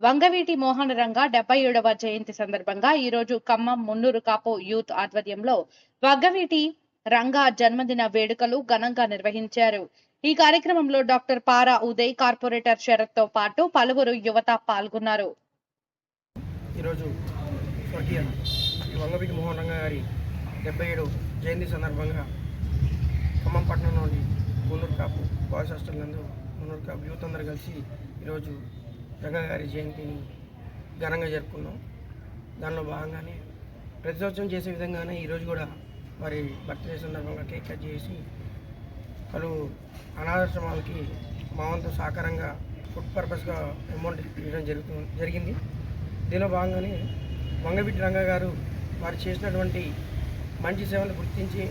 వంగవీటి మోహన రంగ డెబ్బై ఏడవ జయంతి సందర్భంగా ఈ రోజు ఖమ్మం మున్నూరు కాపు యూత్ ఆధ్వర్యంలో వంగవీటి రంగ జన్మదిన వేడుకలు ఘనంగా నిర్వహించారు. ఈ కార్యక్రమంలో డాక్టర్ పారా ఉదయ్ కార్పొరేటర్ శరత్తో పాటు పలువురు యువత పాల్గొన్నారు. ఈరోజు వంగవీటి మోహన్ రంగ గారి డెబ్బై ఏడు జయంతి సందర్భంగా ఖమ్మం పట్టణంలోని మున్నూరు కాపు బాయ్స్ హాస్టల్ నందు మున్నూరు కాపు యూత్ అందరు కలిసి ఈరోజు రంగగారి జయంతిని ఘనంగా జరుపుకున్నాం. దానిలో భాగంగానే ప్రతి సంవత్సరం చేసే విధంగానే ఈరోజు కూడా మరి బర్త్డే సందర్భంగా కేక్ కట్ చేసి పలు అనాథాశ్రమాలకి మా వంతు సహకారంగా ఫుడ్ పర్పస్గా అమౌంట్ ఇవ్వడం జరుగుతు జరిగింది. దీనిలో భాగంగానే వంగవీటి రంగ గారు వారు చేసినటువంటి మంచి సేవలు గుర్తించి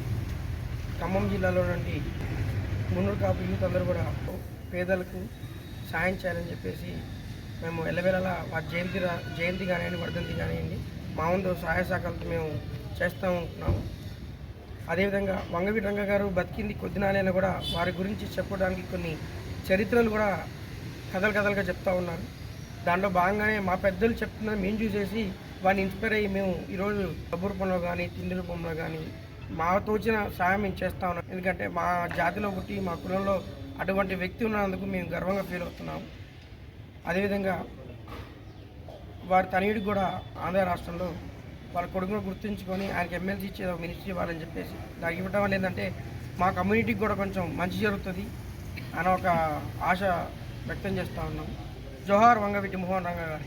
ఖమ్మం జిల్లాలో నుండి మున్నూరు కాపు యూత్ అందరూ కూడా పేదలకు సాయం చేయాలని చెప్పేసి మేము ఎల్లవేళలా వారి జయంతి జయంతి కానివ్వండి వర్ధంతి కానివ్వండి మా వంతు సహాయ శాఖలతో మేము చేస్తూ ఉంటున్నాము. అదేవిధంగా వంగవీటి రంగ గారు బతికింది కొద్దినాలైనా కూడా వారి గురించి చెప్పడానికి కొన్ని చరిత్రలు కూడా కథలు కథలుగా చెప్తా ఉన్నారు. దాంట్లో భాగంగానే మా పెద్దలు చెప్తున్నారు మేము చూసేసి వారిని ఇన్స్పైర్ అయ్యి మేము ఈరోజు డబ్బు రూపంలో కానీ తిండి రూపంలో కానీ మా తోచిన సాయం మేము చేస్తా ఉన్నాం. ఎందుకంటే మా జాతిలో పుట్టి మా కులంలో అటువంటి వ్యక్తి ఉన్నందుకు మేము గర్వంగా ఫీల్ అవుతున్నాం అదేవిధంగా వారి తనయుడికి కూడా ఆంధ్ర రాష్ట్రంలో వాళ్ళ కొడుకును గుర్తుంచుకొని ఆయనకి ఎమ్మెల్సీ ఇచ్చేది ఒక మినిస్ట్రీ ఇవ్వాలని చెప్పేసి. దానికి ఇవ్వడం వల్ల ఏంటంటే మా కమ్యూనిటీకి కూడా కొంచెం మంచి జరుగుతుంది అని ఒక ఆశ వ్యక్తం చేస్తూ ఉన్నాం. జోహార్ వంగవీటి మోహన్ రంగ గారు.